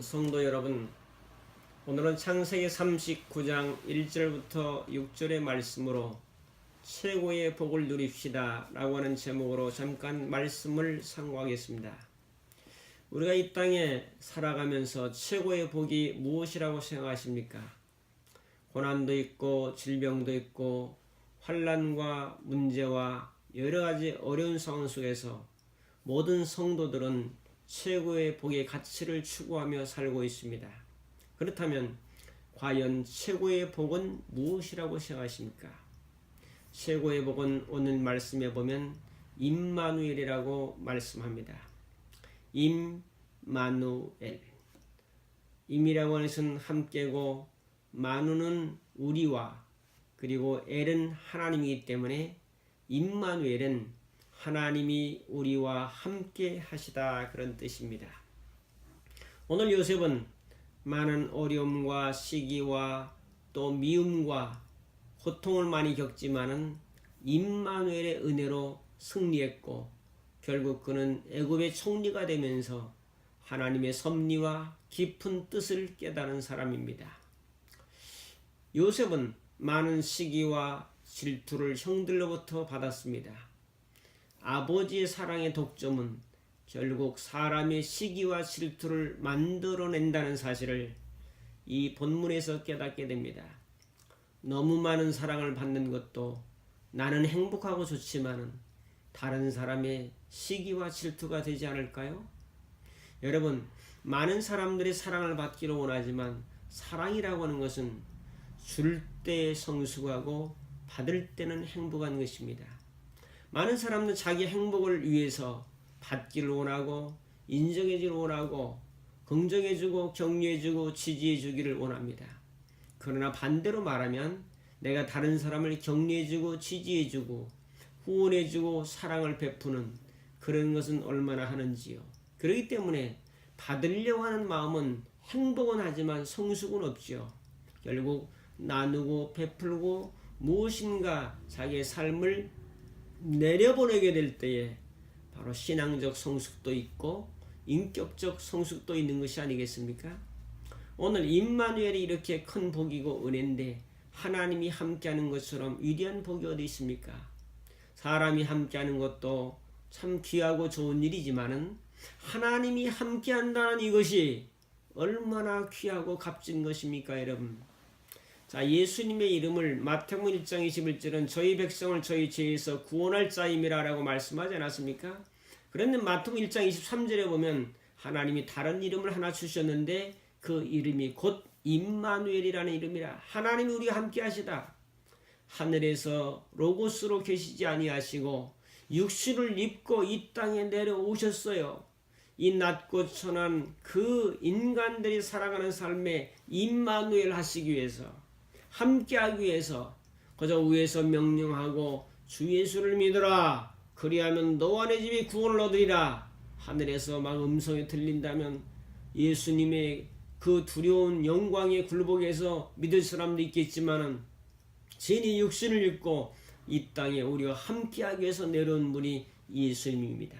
성도 여러분, 오늘은 창세기 39장 1절부터 6절의 말씀으로 최고의 복을 누립시다 라고 하는 제목으로 잠깐 말씀을 상고하겠습니다. 우리가 이 땅에 살아가면서 최고의 복이 무엇이라고 생각하십니까? 고난도 있고 질병도 있고 환란과 문제와 여러 가지 어려운 상황 속에서 모든 성도들은 최고의 복의 가치를 추구하며 살고 있습니다. 그렇다면 과연 최고의 복은 무엇이라고 생각하십니까? 최고의 복은 오늘 말씀에 보면 임마누엘이라고 말씀합니다. 임마누엘. 임이라고 하는 것은 함께고 마누는 우리와 그리고 엘은 하나님이기 때문에 임마누엘은 하나님이 우리와 함께 하시다 그런 뜻입니다. 오늘 요셉은 많은 어려움과 시기와 또 미움과 고통을 많이 겪지만은 임마누엘의 은혜로 승리했고 결국 그는 애굽의 총리가 되면서 하나님의 섭리와 깊은 뜻을 깨달은 사람입니다. 요셉은 많은 시기와 질투를 형들로부터 받았습니다. 아버지의 사랑의 독점은 결국 사람의 시기와 질투를 만들어낸다는 사실을 이 본문에서 깨닫게 됩니다. 너무 많은 사랑을 받는 것도 나는 행복하고 좋지만은 다른 사람의 시기와 질투가 되지 않을까요? 여러분, 많은 사람들이 사랑을 받기를 원하지만 사랑이라고 하는 것은 줄 때 성숙하고 받을 때는 행복한 것입니다. 많은 사람들 자기 행복을 위해서 받기를 원하고 인정해주기를 원하고 긍정해주고 격려해주고 지지해주기를 원합니다. 그러나 반대로 말하면 내가 다른 사람을 격려해주고 지지해주고 후원해주고 사랑을 베푸는 그런 것은 얼마나 하는지요. 그렇기 때문에 받으려고 하는 마음은 행복은 하지만 성숙은 없죠. 결국 나누고 베풀고 무엇인가 자기의 삶을 내려보내게 될 때에 바로 신앙적 성숙도 있고 인격적 성숙도 있는 것이 아니겠습니까? 오늘 임마누엘이 이렇게 큰 복이고 은혜인데 하나님이 함께하는 것처럼 위대한 복이 어디 있습니까? 사람이 함께하는 것도 참 귀하고 좋은 일이지만은 하나님이 함께한다는 이것이 얼마나 귀하고 값진 것입니까, 여러분? 자, 예수님의 이름을 마태복음 1장 21절은 저희 백성을 저희 죄에서 구원할 자임이라라고 말씀하지 않았습니까? 그런데 마태복음 1장 23절에 보면 하나님이 다른 이름을 하나 주셨는데 그 이름이 곧 임마누엘이라는 이름이라 하나님이 우리와 함께 하시다. 하늘에서 로고스로 계시지 아니하시고 육신을 입고 이 땅에 내려오셨어요. 이 낮고 천한 그 인간들이 살아가는 삶에 임마누엘 하시기 위해서 함께하기 위해서 그저 위에서 명령하고 주 예수를 믿어라 그리하면 너와 내 집이 구원을 얻으리라 하늘에서 막 음성이 들린다면 예수님의 그 두려운 영광의 굴복에서 믿을 사람도 있겠지만은 진이 육신을 입고 이 땅에 우리와 함께하기 위해서 내려온 분이 예수님입니다.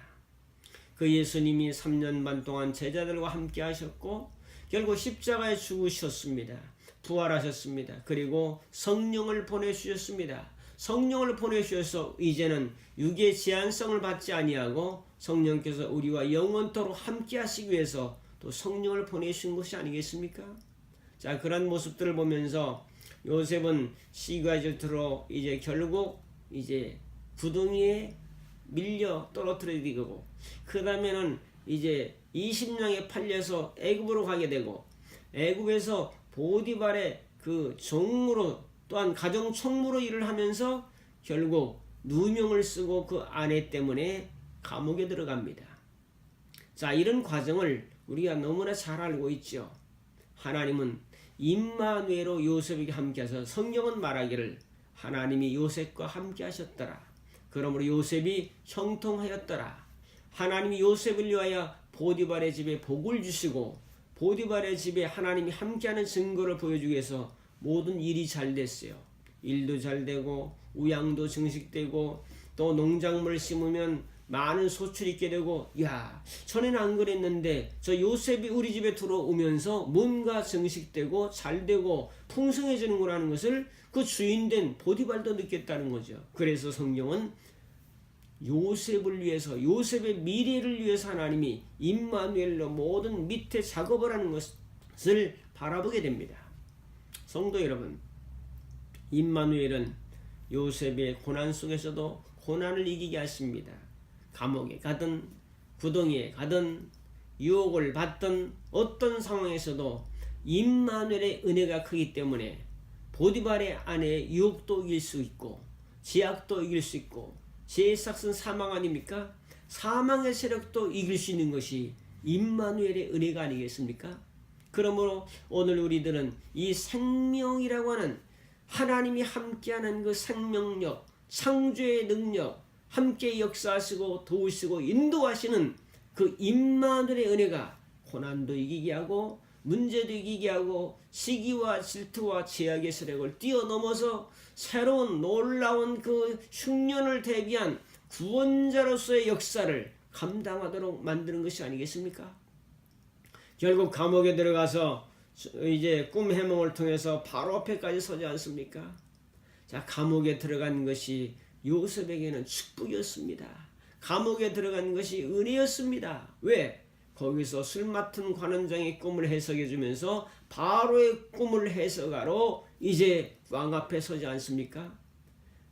그 예수님이 3년 반 동안 제자들과 함께 하셨고 결국 십자가에 죽으셨습니다. 부활하셨습니다. 그리고 성령을 보내주셨습니다. 성령을 보내주셔서 이제는 육의 제한성을 받지 아니하고 성령께서 우리와 영원토록 함께 하시기 위해서 또 성령을 보내신 것이 아니겠습니까? 자, 그런 모습들을 보면서 요셉은 시가 질투로 이제 결국 이제 구덩이에 밀려 떨어뜨리게 되고 그 다음에는 이제 20명에 팔려서 애굽으로 가게 되고 애굽에서 보디발의 그 종으로 또한 가정 총무로 일을 하면서 결국 누명을 쓰고 그 아내 때문에 감옥에 들어갑니다. 자, 이런 과정을 우리가 너무나 잘 알고 있죠. 하나님은 임마누에로 요셉에게 함께하서 성경은 말하기를 하나님이 요셉과 함께 하셨더라. 그러므로 요셉이 형통하였더라. 하나님이 요셉을 위하여 보디발의 집에 복을 주시고 보디발의 집에 하나님이 함께하는 증거를 보여주기 위해서 모든 일이 잘 됐어요. 일도 잘 되고 우양도 증식되고 또 농작물 심으면 많은 소출이 있게 되고 야 전에는 안 그랬는데 저 요셉이 우리 집에 들어오면서 뭔가 정식되고 잘 되고 풍성해지는 거라는 것을 그 주인된 보디발도 느꼈다는 거죠. 그래서 성경은 요셉을 위해서 요셉의 미래를 위해서 하나님이 임마누엘로 모든 밑에 작업을 하는 것을 바라보게 됩니다. 성도 여러분, 임마누엘은 요셉의 고난 속에서도 고난을 이기게 하십니다. 감옥에 가든 구덩이에 가든 유혹을 받던 어떤 상황에서도 임마누엘의 은혜가 크기 때문에 보디발의 아내의 유혹도 이길 수 있고 제약도 이길 수 있고 제삭은 사망 아닙니까? 사망의 세력도 이길 수 있는 것이 임마누엘의 은혜가 아니겠습니까? 그러므로 오늘 우리들은 이 생명이라고 하는 하나님이 함께하는 그 생명력, 창조의 능력, 함께 역사하시고 도우시고 인도하시는 그 임마누엘의 은혜가 고난도 이기게 하고 문제도 이기게 하고 시기와 질투와 제약의 세력을 뛰어넘어서 새로운 놀라운 그 흉년을 대비한 구원자로서의 역사를 감당하도록 만드는 것이 아니겠습니까? 결국 감옥에 들어가서 이제 꿈 해몽을 통해서 바로 앞에까지 서지 않습니까? 자, 감옥에 들어간 것이 요셉에게는 축복이었습니다. 감옥에 들어간 것이 은혜였습니다. 왜? 거기서 술 맡은 관원장의 꿈을 해석해 주면서 바로의 꿈을 해석하러 이제 왕 앞에 서지 않습니까?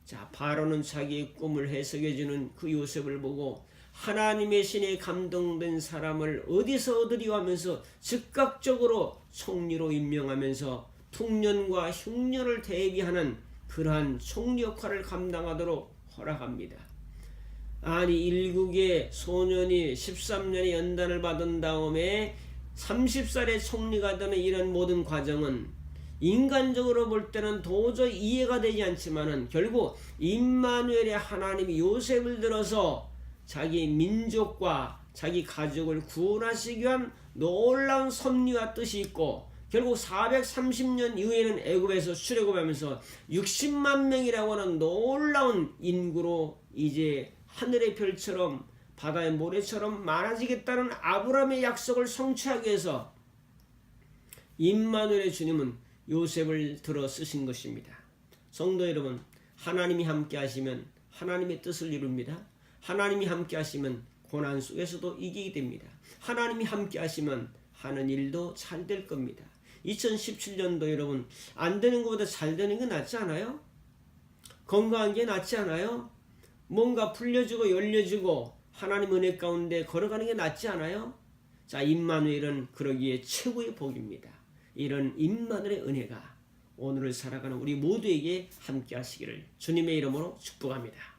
자, 바로는 자기의 꿈을 해석해 주는 그 요셉을 보고 하나님의 신에 감동된 사람을 어디서 얻으리오 하면서 즉각적으로 총리로 임명하면서 풍년과 흉년을 대비하는 그러한 총리 역할을 감당하도록 허락합니다. 아니 일국의 소년이 13년의 연단을 받은 다음에 30살의 총리가 되는 이런 모든 과정은 인간적으로 볼 때는 도저히 이해가 되지 않지만은 결국 임마누엘의 하나님이 요셉을 들어서 자기 민족과 자기 가족을 구원하시기 위한 놀라운 섭리와 뜻이 있고 결국 430년 이후에는 애굽에서 출애굽하면서 60만 명이라고 하는 놀라운 인구로 이제 하늘의 별처럼 바다의 모래처럼 많아지겠다는 아브라함의 약속을 성취하기 위해서 임마누엘의 주님은 요셉을 들어 쓰신 것입니다. 성도 여러분, 하나님이 함께 하시면 하나님의 뜻을 이룹니다. 하나님이 함께 하시면 고난 속에서도 이기게 됩니다. 하나님이 함께 하시면 하는 일도 잘 될 겁니다. 2017년도 여러분 안 되는 것보다 잘 되는 게 낫지 않아요? 건강한 게 낫지 않아요? 뭔가 풀려지고 열려지고 하나님 은혜 가운데 걸어가는 게 낫지 않아요? 자, 임마누엘은 그러기에 최고의 복입니다. 이런 임마누엘의 은혜가 오늘을 살아가는 우리 모두에게 함께 하시기를 주님의 이름으로 축복합니다.